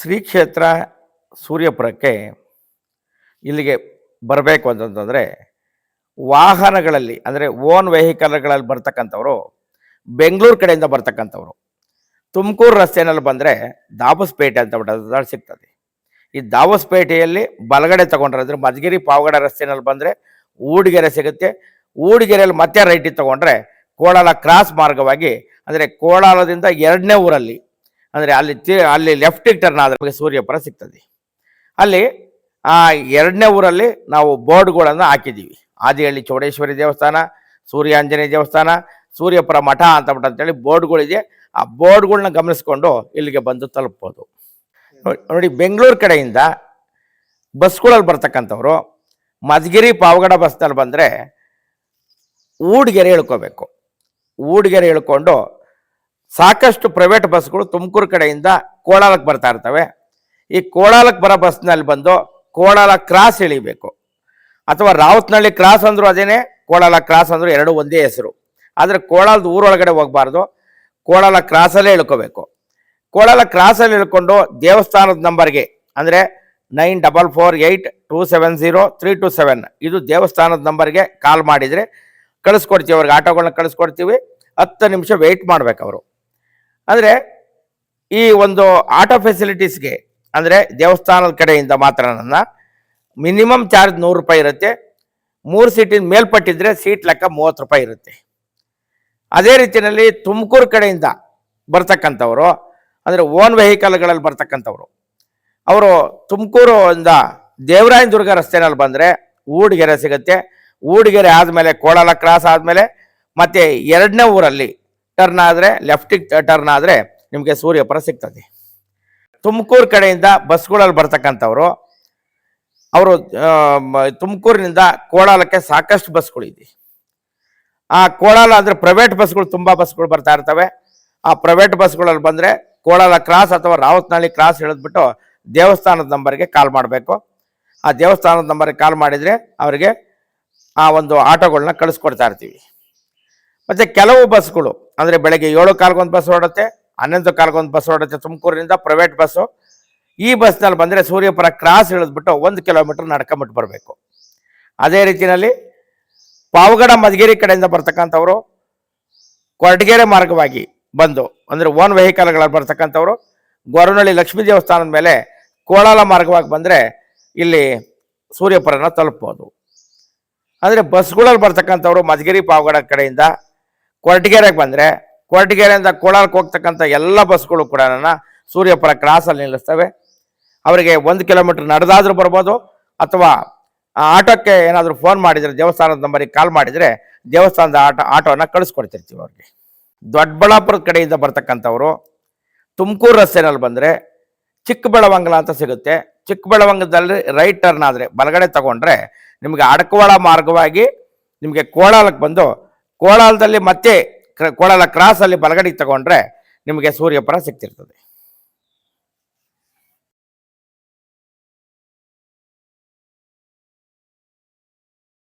ಶ್ರೀ ಕ್ಷೇತ್ರ ಸೂರ್ಯಪುರಕ್ಕೆ ಇಲ್ಲಿಗೆ ಬರಬೇಕು ಅಂತಂತಂದರೆ ವಾಹನಗಳಲ್ಲಿ, ಅಂದರೆ ಓನ್ ವೆಹಿಕಲ್ಗಳಲ್ಲಿ ಬರ್ತಕ್ಕಂಥವ್ರು, ಬೆಂಗಳೂರು ಕಡೆಯಿಂದ ಬರ್ತಕ್ಕಂಥವ್ರು. ತುಮಕೂರು ರಸ್ತೆಯಲ್ಲಿ ಬಂದರೆ ದಾಬಸ್ಪೇಟೆ ಅಂತ ಬಿಟ್ಟು ಸಿಗ್ತದೆ. ಈ ದಾಬಸ್ಪೇಟೆಯಲ್ಲಿ ಬಲಗಡೆ ತಗೊಂಡ್ರೆ, ಅಂದರೆ ಮಧುಗಿರಿ ಪಾವಗಡ ರಸ್ತೆಯಲ್ಲಿ ಬಂದರೆ ಊಡಿಗೆರೆ ಸಿಗುತ್ತೆ. ಊಡಿಗೆರೆಯಲ್ಲಿ ಮತ್ತೆ ರೈಟಿಗೆ ತಗೊಂಡ್ರೆ ಕೋಳಾಲ ಕ್ರಾಸ್ ಮಾರ್ಗವಾಗಿ, ಅಂದರೆ ಕೋಳಾಲದಿಂದ ಎರಡನೇ ಊರಲ್ಲಿ ಅಂದರೆ ಅಲ್ಲಿ ಅಲ್ಲಿ ಲೆಫ್ಟಿಗೆ ಟರ್ನ್ ಆದರೆ ನಮಗೆ ಸೂರ್ಯಪುರ ಸಿಗ್ತದೆ. ಅಲ್ಲಿ ಆ ಎರಡನೇ ಊರಲ್ಲಿ ನಾವು ಬೋರ್ಡ್ಗಳನ್ನು ಹಾಕಿದ್ದೀವಿ. ಆದಿಹಳ್ಳಿ ಚೌಡೇಶ್ವರಿ ದೇವಸ್ಥಾನ, ಸೂರ್ಯಾಂಜನೇಯ ದೇವಸ್ಥಾನ, ಸೂರ್ಯಪುರ ಮಠ ಅಂತ ಅಂತೇಳಿ ಬೋರ್ಡ್ಗಳಿದೆ. ಆ ಬೋರ್ಡ್ಗಳನ್ನ ಗಮನಿಸ್ಕೊಂಡು ಇಲ್ಲಿಗೆ ಬಂದು ತಲುಪ್ಬೋದು. ನೋಡಿ, ಬೆಂಗಳೂರು ಕಡೆಯಿಂದ ಬಸ್ಗಳಲ್ಲಿ ಬರ್ತಕ್ಕಂಥವ್ರು ಮಧುಗಿರಿ ಪಾವಗಡ ಬಸ್ನಲ್ಲಿ ಬಂದರೆ ಊಡ್ಗೆರೆ ಇಳ್ಕೋಬೇಕು. ಊಡ್ಗೆರೆ ಇಳ್ಕೊಂಡು ಸಾಕಷ್ಟು ಪ್ರೈವೇಟ್ ಬಸ್ಗಳು ತುಮಕೂರು ಕಡೆಯಿಂದ ಕೋಳಾಲಕ್ಕೆ ಬರ್ತಾ ಇರ್ತವೆ. ಈ ಕೋಳಾಲಕ್ಕೆ ಬರೋ ಬಸ್ನಲ್ಲಿ ಬಂದು ಕೋಳಾಲ ಕ್ರಾಸ್ ಇಳಿಬೇಕು. ಅಥವಾ ರಾವತ್ನಳ್ಳಿ ಕ್ರಾಸ್ ಅಂದ್ರು ಅದೇನೆ ಕೋಳಾಲ ಕ್ರಾಸ್ ಅಂದ್ರೆ ಎರಡು ಒಂದೇ ಹೆಸರು. ಆದರೆ ಕೋಳಾಲದ ಊರೊಳಗಡೆ ಹೋಗಬಾರ್ದು. ಕೋಳಾಲ ಕ್ರಾಸಲ್ಲೇ ಇಳ್ಕೋಬೇಕು. ಕೋಳಾಲ ಕ್ರಾಸಲ್ಲಿ ಇಳ್ಕೊಂಡು ದೇವಸ್ಥಾನದ ನಂಬರ್ಗೆ ಅಂದರೆ nine double four eight two seven zero three two seven, ಇದು ದೇವಸ್ಥಾನದ ನಂಬರ್ಗೆ ಕಾಲ್ ಮಾಡಿದರೆ ಕಳಿಸ್ಕೊಡ್ತೀವಿ. ಅವ್ರಿಗೆ ಆಟೋಗಳನ್ನ ಕಳಿಸ್ಕೊಡ್ತೀವಿ. ಹತ್ತು ನಿಮಿಷ ವೆಯ್ಟ್ ಮಾಡ್ಬೇಕು ಅಂದರೆ ಈ ಒಂದು ಆಟೋ ಫೆಸಿಲಿಟೀಸ್ಗೆ ಅಂದರೆ ದೇವಸ್ಥಾನದ ಕಡೆಯಿಂದ ಮಾತ್ರ ನನ್ನ ಮಿನಿಮಮ್ ಚಾರ್ಜ್ ನೂರು ರೂಪಾಯಿ ಇರುತ್ತೆ. ಮೂರು ಸೀಟಿನ ಮೇಲ್ಪಟ್ಟಿದ್ರೆ ಸೀಟ್ ಲೆಕ್ಕ ಮೂವತ್ತು ರೂಪಾಯಿ ಇರುತ್ತೆ. ಅದೇ ರೀತಿಯಲ್ಲಿ ತುಮಕೂರು ಕಡೆಯಿಂದ ಬರ್ತಕ್ಕಂಥವ್ರು, ಅಂದರೆ ಓನ್ ವೆಹಿಕಲ್ಗಳಲ್ಲಿ ಬರ್ತಕ್ಕಂಥವ್ರು, ಅವರು ತುಮಕೂರು ಇಂದ ದೇವರಾಯನದುರ್ಗ ರಸ್ತೆನಲ್ಲಿ ಬಂದರೆ ಊಡಿಗೆರೆ ಸಿಗುತ್ತೆ. ಊಡಿಗೆರೆ ಆದಮೇಲೆ ಕೋಳಲ ಕ್ರಾಸ್ ಆದಮೇಲೆ ಮತ್ತೆ ಎರಡನೇ ಊರಲ್ಲಿ ಟರ್ನ್ ಆದರೆ ಲೆಫ್ಟಿಗೆ ಟರ್ನ್ ಆದರೆ ನಿಮಗೆ ಸೂರ್ಯಪುರ ಸಿಗ್ತದೆ. ತುಮಕೂರು ಕಡೆಯಿಂದ ಬಸ್ಗಳಲ್ಲಿ ಬರ್ತಕ್ಕಂಥವ್ರು, ಅವರು ತುಮಕೂರಿನಿಂದ ಕೋಳಾಲಕ್ಕೆ ಸಾಕಷ್ಟು ಬಸ್ಗಳಿದೆ ಆ ಕೋಳಾಲ ಅಂದರೆ ಪ್ರೈವೇಟ್ ಬಸ್ಗಳು, ತುಂಬ ಬಸ್ಗಳು ಬರ್ತಾ ಇರ್ತವೆ. ಆ ಪ್ರೈವೇಟ್ ಬಸ್ಗಳಲ್ಲಿ ಬಂದರೆ ಕೋಳಾಲ ಕ್ರಾಸ್ ಅಥವಾ ರಾವತ್ನಹಳ್ಳಿ ಕ್ರಾಸ್ ಹೇಳಿದ್ಬಿಟ್ಟು ದೇವಸ್ಥಾನದ ನಂಬರ್ಗೆ ಕಾಲ್ ಮಾಡಬೇಕು. ಆ ದೇವಸ್ಥಾನದ ನಂಬರ್ಗೆ ಕಾಲ್ ಮಾಡಿದರೆ ಅವರಿಗೆ ಆ ಒಂದು ಆಟೋಗಳನ್ನ ಕಳಿಸ್ಕೊಡ್ತಾ ಇರ್ತೀವಿ. ಮತ್ತು ಕೆಲವು ಬಸ್ಗಳು, ಅಂದರೆ ಬೆಳಗ್ಗೆ ಏಳು ಕಾಲ್ಗೊಂದು ಬಸ್ ಹೊರಡುತ್ತೆ ಹನ್ನೊಂದು ಕಾಲ್ಗೊಂದು ಬಸ್ ಹೊರಡುತ್ತೆ ತುಮಕೂರಿನಿಂದ ಪ್ರೈವೇಟ್ ಬಸ್ಸು ಈ ಬಸ್ನಲ್ಲಿ ಬಂದರೆ ಸೂರ್ಯಪುರ ಕ್ರಾಸ್ ಇಳಿದ್ಬಿಟ್ಟು ಒಂದು ಕಿಲೋಮೀಟ್ರ್ ನಡ್ಕೊಂಬಿಟ್ಟು ಬರಬೇಕು. ಅದೇ ರೀತಿಯಲ್ಲಿ ಪಾವಗಡ ಮಧುಗಿರಿ ಕಡೆಯಿಂದ ಬರ್ತಕ್ಕಂಥವ್ರು, ಕೊರಟಗೆರೆ ಮಾರ್ಗವಾಗಿ ಬಂದು, ಅಂದರೆ ಓನ್ ವೆಹಿಕಲ್ಗಳಲ್ಲಿ ಬರ್ತಕ್ಕಂಥವ್ರು ಗೊರವನಹಳ್ಳಿ ಲಕ್ಷ್ಮೀ ದೇವಸ್ಥಾನದ ಮೇಲೆ ಕೋಳಾಲ ಮಾರ್ಗವಾಗಿ ಬಂದರೆ ಇಲ್ಲಿ ಸೂರ್ಯಪುರನ ತಲುಪ್ಬೋದು. ಅಂದರೆ ಬಸ್ಗಳಲ್ಲಿ ಬರ್ತಕ್ಕಂಥವ್ರು ಮಧುಗಿರಿ ಪಾವಗಡ ಕಡೆಯಿಂದ ಕೊರಟಗೆರೆಗೆ ಬಂದರೆ, ಕೊರಟಗೆರೆಯಿಂದ ಕೋಲಾರಕ್ಕೆ ಹೋಗ್ತಕ್ಕಂಥ ಎಲ್ಲ ಬಸ್ಗಳು ಕೂಡ ಸೂರ್ಯಪುರ ಕ್ರಾಸಲ್ಲಿ ನಿಲ್ಲಿಸ್ತವೆ. ಅವರಿಗೆ ಒಂದು ಕಿಲೋಮೀಟ್ರ್ ನಡೆದಾದರೂ ಬರ್ಬೋದು, ಅಥವಾ ಆಟೋಕ್ಕೆ ಏನಾದರೂ ಫೋನ್ ಮಾಡಿದರೆ, ದೇವಸ್ಥಾನದ ನಂಬರಿಗೆ ಕಾಲ್ ಮಾಡಿದರೆ, ದೇವಸ್ಥಾನದ ಆಟೋ, ಆಟೋನ ಕಳಿಸ್ಕೊಡ್ತಿರ್ತೀವಿ ಅವ್ರಿಗೆ. ದೊಡ್ಡಬಳ್ಳಾಪುರದ ಕಡೆಯಿಂದ ಬರ್ತಕ್ಕಂಥವ್ರು, ತುಮಕೂರು ರಸ್ತೆನಲ್ಲಿ ಬಂದರೆ ಚಿಕ್ಕಬೆಳವಂಗಲ ಅಂತ ಸಿಗುತ್ತೆ. ಚಿಕ್ಕಬಳವಂಗದಲ್ಲಿ ರೈಟ್ ಟರ್ನ್ ಆದರೆ, ಬಲಗಡೆ ತಗೊಂಡ್ರೆ, ನಿಮಗೆ ಅಡಕವಾಳ ಮಾರ್ಗವಾಗಿ ನಿಮಗೆ ಕೋಳಾಲಕ್ಕೆ ಬಂದು ಕೋಲಾರದಲ್ಲಿ ಮತ್ತೆ ಕೋಳಾಲ ಕ್ರಾಸಲ್ಲಿ ಬಲಗಡೆಗೆ ತಗೊಂಡ್ರೆ ನಿಮಗೆ ಸೂರ್ಯಪುರ ಸಿಗ್ತಿರ್ತದೆ.